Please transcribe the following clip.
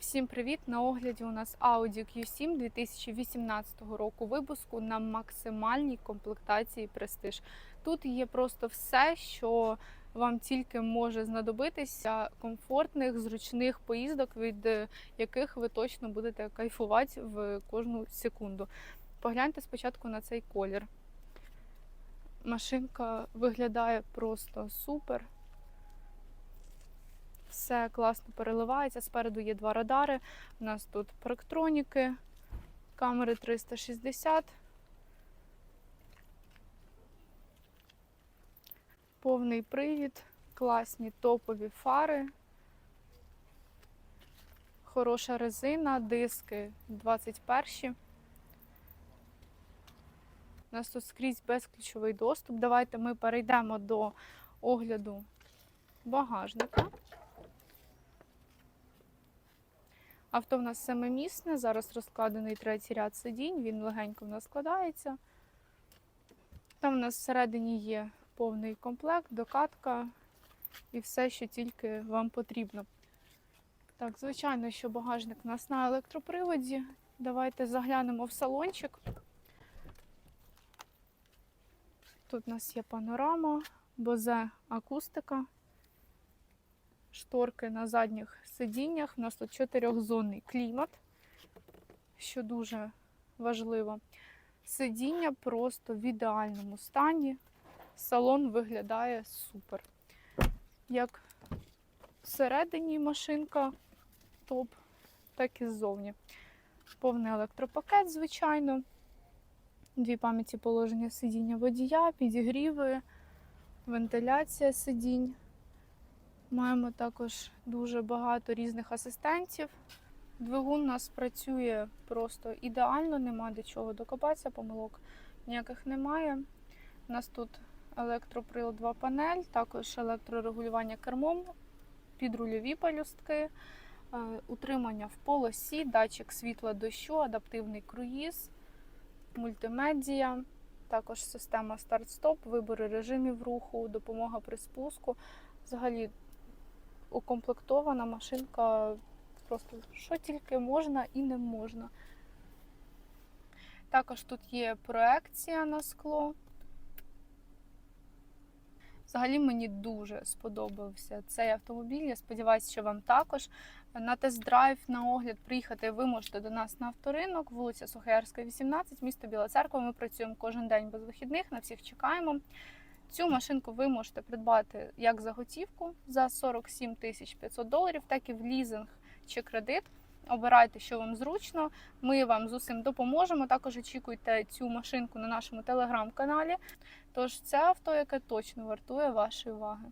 Всім привіт! На огляді у нас Audi Q7 2018 року випуску на максимальній комплектації Prestige. Тут є просто все, що вам тільки може знадобитися комфортних, зручних поїздок, від е, яких ви точно будете кайфувати в кожну секунду. Погляньте спочатку на цей колір. Машинка виглядає просто супер. Все класно переливається. Спереду є два радари. У нас тут парктроніки, камери 360. Повний привід, класні топові фари. Хороша резина, диски 21. У нас тут скрізь безключовий доступ. Давайте ми перейдемо до огляду багажника. Авто в нас семимісне, зараз розкладений третій ряд сидінь, він легенько в нас складається. Там у нас всередині є повний комплект, докатка і все, що тільки вам потрібно. Так, звичайно, що багажник у нас на електроприводі. Давайте заглянемо в салончик. Тут у нас є панорама, бозе акустика шторки на задніх сидіннях. У нас тут чотирьохзонний клімат, що дуже важливо. Сидіння просто в ідеальному стані. Салон виглядає супер. Як всередині машинка топ, так і ззовні. Повний електропакет, звичайно. Дві пам'яті положення сидіння водія, підігріви, вентиляція сидінь. Маємо також дуже багато різних асистентів. Двигун у нас працює просто ідеально, нема до чого докопатися, помилок ніяких немає. У нас тут електроприладова панель, також електрорегулювання кермом, підрульові пелюстки, е, утримання в полосі, датчик світла дощу, адаптивний круїз, мультимедія. Також система старт-стоп, вибори режимів руху, допомога при спуску. Взагалі укомплектована машинка просто що тільки можна і не можна. Також тут є проекція на скло. Взагалі мені дуже сподобався цей автомобіль. Я сподіваюся, що вам також. На тест-драйв, на огляд приїхати ви можете до нас на авторинок, вулиця Сухоярська, 18, місто Біла Церква. Ми працюємо кожен день без вихідних, на всіх чекаємо. Цю машинку ви можете придбати як за готівку за 47 тисяч 500 доларів, так і в лізинг чи кредит. Обирайте, що вам зручно. Ми вам з усім допоможемо. Також очікуйте цю машинку на нашому телеграм-каналі. Тож це авто, яке точно вартує вашої уваги.